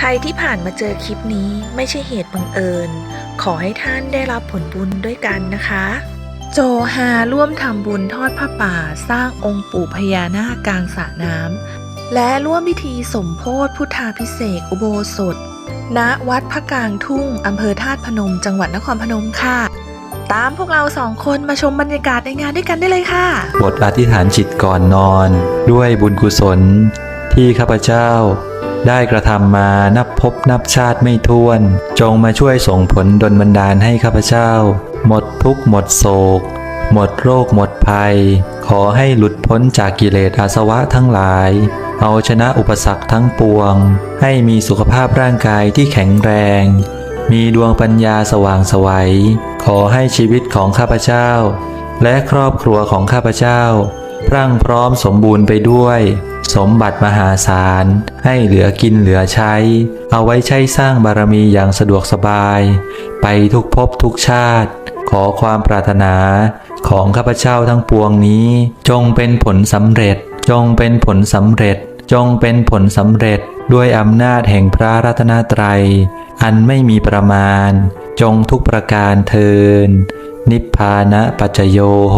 ใครที่ผ่านมาเจอคลิปนี้ไม่ใช่เหตุบังเอิญ ขอให้ท่านได้รับผลบุญด้วยกันนะคะ โจฮาร่วมทำบุญทอดผ้าป่าสร้างองค์ปู่พญานาคกลางสระน้ำและร่วมพิธีสมโพธิพุทธาพิเศษอุโบสถ ณวัดพระกลางทุ่งอำเภอธาตุพนม จังหวัดนครพนมค่ะ ตามพวกเราสองคนมาชมบรรยากาศในงานด้วยกันได้เลยค่ะบทอธิษฐานจิตก่อนนอน ด้วยบุญกุศลที่ข้าพเจ้า ได้กระทำมานับพบนับชาติไม่ถ้วน จงมาช่วยส่งผลดลบันดาลให้ข้าพเจ้า หมดทุกข์หมดโศก หมดโรคหมดภัย ขอให้หลุดพ้นจากกิเลสอาสวะทั้งหลาย เอาชนะอุปสรรคทั้งปวง ให้มีสุขภาพร่างกายที่แข็งแรง มีดวงปัญญาสว่างไสวัย ขอให้ชีวิตของข้าพเจ้า และครอบครัวของข้าพเจ้า พรั่งพร้อมสมบูรณ์ไปด้วย สมบัติมหาศาล ให้เหลือกินเหลือใช้ เอาไว้ใช้สร้างบารมีอย่างสะดวกสบาย ไปทุกภพทุกชาติ ขอความปรารถนาของข้าพเจ้าทั้งปวงนี้ จงเป็นผลสำเร็จ จงเป็นผลสำเร็จ จงเป็นผลสำเร็จ ด้วยอำนาจแห่งพระรัตนตรัย อันไม่มีประมาณ จงทุกประการเทิน นิพพานะปัจจโยโห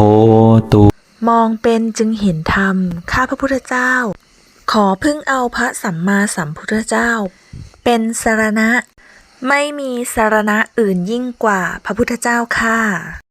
ตุ มองเป็นจึงเห็นธรรม ข้าพระพุทธเจ้า ขอพึ่งเอาพระสัมมาสัมพุทธเจ้า เป็นสารณะ ไม่มีสารณะอื่นยิ่งกว่าพระพุทธเจ้าค่ะ